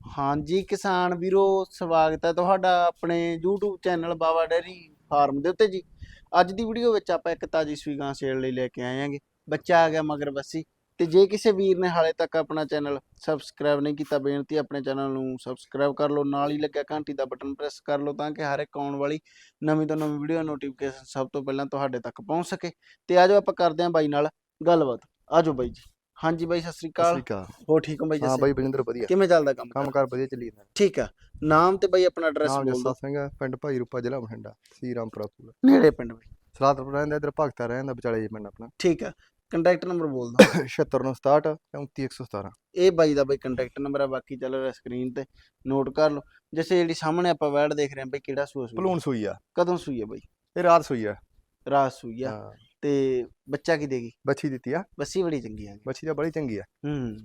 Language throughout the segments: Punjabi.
ਹਾਂਜੀ, ਕਿਸਾਨ ਵੀਰੋ, ਸਵਾਗਤ ਹੈ ਤੁਹਾਡਾ ਆਪਣੇ YouTube channel Baba dairy farm ਦੇ ਉੱਤੇ ਜੀ। ਅੱਜ ਦੀ ਵੀਡੀਓ ਵਿੱਚ ਆਪਾਂ ਇੱਕ ਤਾਜੀ ਸੂਈ ਗਾਂ ਸੇਲ ਲਈ ਲੈ ਕੇ ਆਏ ਆਂਗੇ। ਬੱਚਾ ਆ ਗਿਆ ਮਗਰ ਬੱਸੀ। ਤੇ ਜੇ ਕਿਸੇ ਵੀਰ ਨੇ ਹਾਲੇ ਤੱਕ ਆਪਣਾ ਚੈਨਲ ਸਬਸਕ੍ਰਾਈਬ ਨਹੀਂ ਕੀਤਾ, ਬੇਨਤੀ ਆਪਣੇ ਚੈਨਲ ਨੂੰ ਸਬਸਕ੍ਰਾਈਬ ਕਰ ਲਓ। ਨਾਲ ਹੀ ਲੱਗਿਆ ਘੰਟੀ ਦਾ ਬਟਨ ਪ੍ਰੈਸ ਕਰ ਲਓ ਤਾਂ ਕਿ ਹਰ ਇੱਕ ਆਉਣ ਵਾਲੀ ਨਵੀਂ ਤੋਂ ਨਵੀਂ ਵੀਡੀਓ ਨੋਟੀਫਿਕੇਸ਼ਨ ਸਭ ਤੋਂ ਪਹਿਲਾਂ ਤੁਹਾਡੇ ਤੱਕ ਪਹੁੰਚ ਸਕੇ। ਤੇ ਆਜੋ ਆਪਾਂ ਕਰਦੇ ਹਾਂ ਬਾਈ ਨਾਲ ਗੱਲਬਾਤ। ਆਜੋ ਬਾਈ ਜੀ। ਹਾਂਜੀ ਬਾਈ ਸਤਿ ਸ੍ਰੀ ਅਕਾਲ। ਹੋ ਠੀਕ ਹੋ ਬਾਈ ਹਾਂ ਜੱਸੇ? ਬਾਈ ਬਲਿੰਦਰ ਵਧੀਆ। ਕਿਵੇਂ ਚੱਲਦਾ ਕੰਮ ਕੰਮ ਕਾਰ ਵਧੀਆ ਚੱਲੀ ਜਾਂਦਾ। ਠੀਕ ਆ। ਨਾਮ ਤੇ ਬਈ ਆਪਣਾ ਐਡਰੈਸ ਬੋਲ ਜੱਸਾ ਦਿਓ ਸਿੰਘ ਆ, ਪਿੰਡ ਭਾਈ ਰੂਪਾ ਜ਼ਿਲ੍ਹਾ ਬਠਿੰਡਾ ਸੀ ਰਾਮਪੁਰਾ ਪੂਰਾ ਨੇੜੇ ਪਿੰਡ ਬਈ। ਸਲਾਦਪੁਰ ਰਹਿੰਦਾ ਇਧਰ ਭਗਤਾ ਰਹਿੰਦਾ ਵਿਚਾਲੇ ਜੇ ਪਿੰਡ ਆਪਣਾ। ਠੀਕ ਆ। ਕੰਟੈਕਟ ਨੰਬਰ ਬੋਲ ਦੋ 76967 39117 ਇਹ ਬਾਈ ਦਾ ਬਈ ਕੰਟੈਕਟ ਨੰਬਰ ਆ ਬਾਕੀ ਚੱਲ ਰਿਹਾ ਸਕਰੀਨ ਤੇ। ਨੋਟ ਕਰ ਲਓ। ਜਿਵੇਂ ਜਿਹੜੀ ਸਾਹਮਣੇ ਆਪਾਂ ਵੈਡ ਦੇਖ ਰਹੇ ਹਾਂ ਬਈ ਕਿਹੜਾ ਸੂਆ ਸੂਈ ਭਲੂਣ ਸੂਈ ਆ। ਕਦੋਂ ਸੂਈ ਬਈ? ਇਹ ਰਾਤ ਸੂਈ ਆ। ਰਾਤ ਸੂਈ ਆ। ਹਾਂ। ਤੇ ਬੱਚਾ ਕੀ ਦੇਗੀ ਬੱਚੀ ਦਿੱਤੀ ਆ। ਬੱਸੀ ਬੜੀ ਚੰਗੀ ਆ ਬੱਚੀ ਤਾਂ ਬੜੀ ਚੰਗੀ ਆ। ਹੂੰ।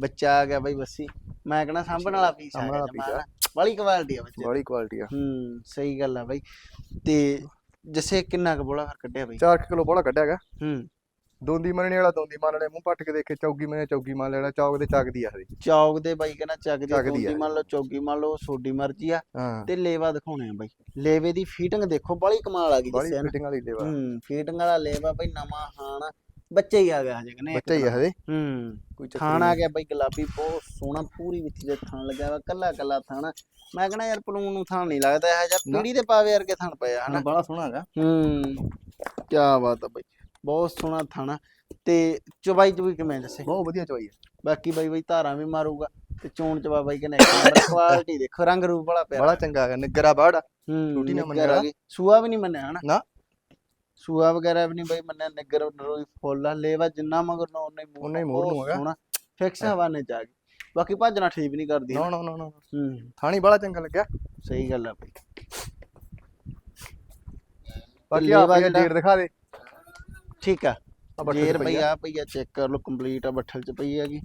ਬੱਚਾ ਆ ਗਿਆ ਬਈ ਬੱਸੀ। ਮੈਂ ਕਹਣਾ ਸਾਂਭਣ ਵਾਲਾ ਪੀਸ ਆ ਗਿਆ ਬੜੀ ਕੁਆਲਿਟੀ ਆ ਬੱਚੇ। ਬੜੀ ਕੁਆਲਿਟੀ ਆ। ਹੂੰ ਸਹੀ ਗੱਲ ਆ ਬਈ। ਤੇ ਜੱਸੇ ਕਿੰਨਾ ਕੁ ਬੋਲਾ ਕੱਢਿਆ ਬਈ? 4 ਕਿਲੋ ਬੋਲਾ ਕੱਢਿਆਗਾ ਹੂੰ। ਦੋਂਦੀ ਮੰਨਣੇ ਵਾਲਾ ਦੋਂਦੀ ਮੰਨ ਲੈ ਮੂੰਹ ਪੱਟ ਕੇ ਦੇਖੇ ਚੌਗੀ ਮੰਨੇ ਚੌਗੀ ਮੰਨ ਲੈਣਾ ਚੌਕ ਦੇ ਚੱਕਦੀ ਆ ਹਰੇ ਚੌਕ ਦੇ ਬਾਈ ਕਹਿੰਦਾ ਚੱਕ ਦੀ ਚੱਕਦੀ ਚੌਕੀ ਆ। ਮੰਨ ਲਓ ਚੌਕੀ ਮੰਨ ਲਓ ਸੋਡੀ ਮਰਜ਼ੀ ਆ। ਹਾਂ। ਤੇ ਲੇਵਾ ਦਿਖਾਉਣੇ ਆ ਬਾਈ। ਲੇਵੇ ਦੀ ਫੀਟਿੰਗ ਦੇਖੋ ਬੜੀ ਕਮਾਲ ਆ ਗਈ ਬੜੀ ਜਿਸੇ ਫਿਟਿੰਗ ਵਾਲੀ ਲੇਵਾ। ਹੂੰ ਫੀਟਿੰਗ ਵਾਲਾ ਲੇਵਾ ਬਾਈ ਨਵਾਂ ਹਾਣ। ਬੱਚਾ ਹੀ ਆ ਗਿਆ ਹਜੇ ਕਨੇ ਬੱਚਾ ਹੀ ਆ ਹਰੇ ਹੂੰ ਕੋਈ ਚੱਕਰ ਥਾਣ ਆ। ਗਿਆ ਬਾਈ ਗੁਲਾਬੀ ਬਹੁਤ ਸੋਹਣਾ ਪੂਰੀ ਵਿੱਚ ਦੇ ਥਾਣ ਲੱਗਿਆ ਵਾ ਕੱਲਾ ਕੱਲਾ ਥਾਣ। ਮੈਂ ਕਹਣਾ ਯਾਰ ਪਲੂਨ ਨੂੰ ਥਾਣ ਨਹੀਂ ਲੱਗਦਾ ਇਹ ਜਿਹਾ। ਪੀੜੀ ਦੇ ਪਾਵੇ ਵਰਗੇ ਥਾਣ ਪਿਆ ਹਨਾ? ਬੜਾ ਸੋਹਣਾ ਹੈਗਾ। ਹੂੰ। ਕੀ ਬਾਤ ਆ ਬਾਈ। ਬਹੁਤ ਸੋਹਣਾ ਥਾਣਾ ਤੇ ਚੁਬਾਈ ਚੁਬੀ ਕਿਵੇਂ ਦੱਸੇ? ਬਹੁਤ ਵਧੀਆ ਚੋਈ ਆ ਬਾਕੀ ਬਾਈ ਬਾਈ ਧਾਰਾਂ ਵੀ ਮਾਰੂਗਾ ਤੇ ਚੋਣ ਚਵਾ ਬਾਈ ਨੰਬਰ ਕੁਆਲਿਟੀ ਦੇਖੋ ਰੰਗ ਰੂਪ ਬੜਾ ਪਿਆਰਾ ਬੜਾ ਚੰਗਾ ਹੈਗਾ ਨਿੱਗਰਾ ਬਾੜ। ਹੂੰ ਛੋਟੀ ਨਾ ਮੰਨਿਆ ਆ। ਸੂਆ ਵੀ ਨਹੀਂ ਮੰਨਿਆ ਹਨਾ? ਨਾ। ਸੂਆ ਵਗੈਰਾ ਵੀ ਨਹੀਂ ਬਾਈ ਮੰਨਿਆ ਨਿੱਗਰ ਨਰੋਈ ਫੁੱਲ ਆ ਲੇਵਾ ਜਿੰਨਾ ਮਗਰ ਨਾ ਉਹਨੇ ਮੂੰਹ ਹੀ ਮੂੰਹ ਨੂੰ ਹੈਗਾ। ਫਿਕਸ ਹਵਾ ਨੇ ਜਾ ਗਈ। ਬਾਕੀ ਭੱਜਣਾ ਠੀਕ ਨਹੀਂ ਕਰਦੀ ਨਾ ਨਾ ਨਾ ਹੂੰ। ਥਾਣੀ ਬੜਾ ਚੰਗਾ ਲੱਗਿਆ। ਸਹੀ ਗੱਲ ਆ ਬਾਈ। ਬਾਕੀ ਆ ਜਿਹੜਾ- ਜੇਰ ਦਿਖਾ ਦੇ। ਠੀਕ ਆ। ਆ ਬੱਠਲ ਜੇਰ ਚ ਪਈ ਆ। ਚੈੱਕ ਕਰ ਲਓ ਕੰਪਲੀਟ ਆ ਬੱਠਲ ਚ ਪਈ ਹੈਗੀ।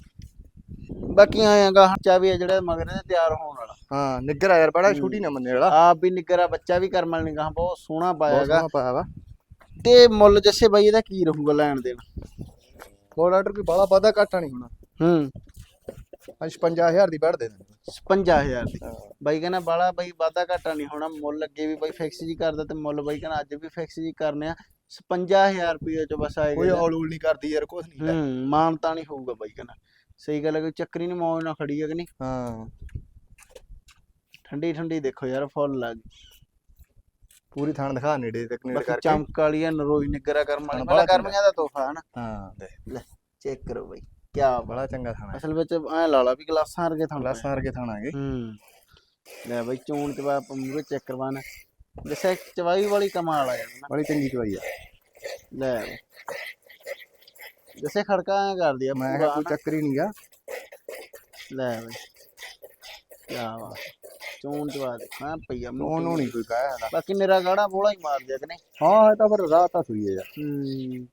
ਬਾਕੀ ਆਏਗਾ ਹੱਚਾ ਵੀ ਆ ਜਿਹੜਾ ਮਗਰ ਇਹਦੇ ਤਿਆਰ ਹੋਣ ਵਾਲਾ। ਹਾਂ ਨਿੱਗਰ ਆ ਯਾਰ ਬੜਾ। ਛੋਟੀ ਨਾ ਮੰਨੇ ਵਾਲਾ। ਆਪ ਵੀ ਨਿੱਗਰਾ ਬੱਚਾ ਵੀ ਕਰਮਲ ਨਿਗਾਹ ਬਹੁਤ ਸੋਹਣਾ ਬਹੁਤ ਪਾਇਆਗਾ ਸੋਹਣਾ ਪਾਇਆ ਵਾ। ਤੇ ਮੁੱਲ ਜੱਸੇ ਬਾਈ ਇਹਦਾ ਕੀ ਰਹੂਗਾ ਲੈਣ ਦੇਣ? ਕੋਲ ਆਰਡਰ ਕੋਈ ਬਾਲਾ ਵਾਧਾ ਘਾਟਾ ਨਹੀਂ ਹੋਣਾ। ਹੂੰ। ਅੱਜ 55000 ਦੀ ਬੈਠ ਦੇ ਦਿੰਦੇ। 55000 ਦੀ। ਬਾਈ ਕਹਿੰਦਾ ਬਾਲਾ ਬਾਈ ਵਾਧਾ ਘਾਟਾ ਨਹੀਂ ਹੋਣਾ ਮੁੱਲ ਅੱਗੇ ਵੀ ਬਾਈ ਫਿਕਸ ਜੀ ਕਰਦਾ ਤੇ ਮੁੱਲ ਬਾਈ ਕਹਿੰਦਾ ਅੱਜ ਵੀ ਫਿਕਸ ਜੀ ਕਰਨੇ ਆ। 55000 ਰੁਪਏ ਚ ਬਸ ਕੋਈ ਆਏਗਾ ਔਲ ਉਲ ਨਹੀਂ ਕਰਦੀ ਯਾਰ ਕੁਝ ਨਹੀਂ ਹੂੰ ਮਾਨਤਾ ਨਹੀਂ ਹੋਊਗਾ ਬਾਈ ਕਹਿੰਦਾ। ਸਹੀ ਗੱਲ ਹੈ ਕੋਈ ਚੱਕਰੀ ਨਹੀਂ ਮੌਜ ਨਾਲ ਖੜੀ ਹੈ ਕਿ ਨਹੀਂ? ਹਾਂ। ਠੰਡੀ ਠੰਡੀ ਦੇਖੋ ਯਾਰ ਫੁੱਲ ਲੱਗ ਪੂਰੀ ਥਾਣ ਦਿਖਾ ਨੇੜੇ ਤੱਕ ਨੇੜੇ ਕਰਕੇ। ਚਮਕ ਵਾਲੀ ਆ ਨਰੋਈ ਨਿਗਰਾ ਕਰਮ ਵਾਲੀ। ਹਾਂ, ਬੜਾ ਕਰਮੀਆਂ ਦਾ ਤੋਹਫਾ ਹੈ ਨਾ ਹਾਂ ਦੇ। ਚੈੱਕ ਕਰੋ ਬਾਈ ਕੀ ਬੜਾ ਚੰਗਾ ਥਾਣਾ ਅਸਲ ਵਿੱਚ ਐ ਲਾਲਾ ਵੀ ਗਲਾਸਾਂ ਵਰਗੇ ਥਾਂ ਗਲਾਸਾਂ ਵਰਗੇ ਥਾਣਾ ਹੈਗੇ। ਹੂੰ। ਲੈ ਬਾਈ ਚੋਣ ਚਵਾ ਆਪਾਂ ਮੂਰੇ ਚੈੱਕ ਕਰਵਾਣਾ ਦੱਸਿਆ ਚਵਾਈ ਵਾਲੀ ਕਮਾਲ ਆ ਜਾਣਾ ਬੜੀ ਚੰਗੀ ਚਵਾਈ ਆ। ਲੈ। ਜੈਸੇ ਖੜਕਾ ਐ ਕਰਦੀ ਆ ਮੈਂ ਪੂਰਾ ਕਿਹਾ ਕੋਈ। ਚੱਕਰ ਹੀ ਨਹੀਂਗਾ ਲੈ ਬਈ। ਕੀ ਬਾਤ ਚੋਣ ਚਵਾ ਦੇ। ਹਾਂ ਪਈਆ ਮੂੰਹ ਤੇ। ਨਹੀਂ ਕੋਈ ਹੈਗਾ ਬਾਕੀ ਮੇਰਾ ਗਾੜਾ ਬੋਲਾ ਹੀ ਮਾਰ ਦਿਆ ਕਿ ਨਹੀਂ ਹਾਂ ਇਹ ਤਾਂ ਫਿਰ ਰਾਤ ਆ ਸੂਈ ਆ ਯਾਰ। ਹੂੰ।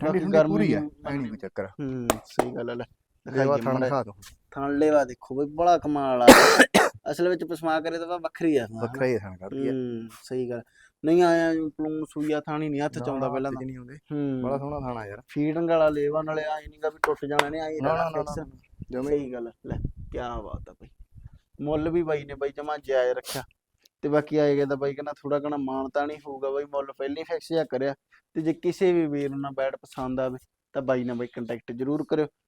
ਠੰਡੀ ਠੰਡੀ ਪੂਰੀ ਆ ਨੂੰ ਐ ਨਹੀਂ ਕੋਈ ਚੱਕਰ। ਹੂੰ ਸਹੀ ਗੱਲ ਹੈ ਲੈ। ਦਿਖਾਈਏ ਥਾਣ ਮਾੜਾ ਦਿਖਾ ਦੋ ਥਣ ਲੈਵਾ ਦੇਖੋ ਬਈ ਬੜਾ ਕਮਾਲ ਆ। ਅਸਲ ਵਿੱਚ ਪਸਮਾ ਕਰੇ ਤਾਂ ਵੱਖਰੀ ਆ। ਵੱਖਰਾ ਹੀ ਥਾਣ ਕਰਦੀ ਆ। ਹੂੰ ਸਹੀ ਗੱਲ। ਨਹੀਂ ਆਇਆ ਪਲੂਨ ਸੂਈਆ ਥਾਣੀ ਨਹੀਂ ਹੱਥ ਚ ਆਉਂਦਾ ਪਹਿਲਾਂ ਤਾਂ। ਨਹੀਂ ਆਉਂਦੇ। ਬੜਾ ਹੂੰ ਸੋਹਣਾ ਥਾਣਾ ਯਾਰ। ਫੀਡਿੰਗ ਵਾਲਾ ਲੇਵਾ ਨਾਲੇ ਆਈ ਨਹੀਂਗਾ ਵੀ ਟੁੱਟ ਜਾਣਾ ਨੇ ਆਈ ਨਾ, ਰਹਿਣਾ ਨਾ, ਨਾ, fix। ਜਮੇ ਸਹੀ ਗੱਲ ਆ, ਲੈ ਕੀ ਬਾਤ ਆ ਬਈ। ਮੁੱਲ ਵੀ ਬਾਈ ਨੇ ਬਾਈ ਜਮਾ ਜਾਇਜ਼ ਰੱਖਿਆ। ਤੇ ਬਾਕੀ ਆਏਗਾ ਤਾਂ ਬਾਈ ਕਹਿੰਦਾ ਥੋੜਾ ਘਣਾ ਮਾਨਤਾ ਨਹੀਂ ਹੋਊਗਾ ਬਾਈ ਮੁੱਲ ਪਹਿਲਾਂ ਫਿਕਸ ਜਿਆ ਕਰਿਆ। ਤੇ ਜੇ ਕਿਸੇ ਵੀ ਵੀਰ ਨੂੰ ਨਾ ਬੈਟ ਪਸੰਦ ਆਵੇ ਤਾਂ ਬਾਈ ਨਾਲ ਬਾਈ ਕੰਟੈਕਟ ਜ਼ਰੂਰ ਕਰਿਓ।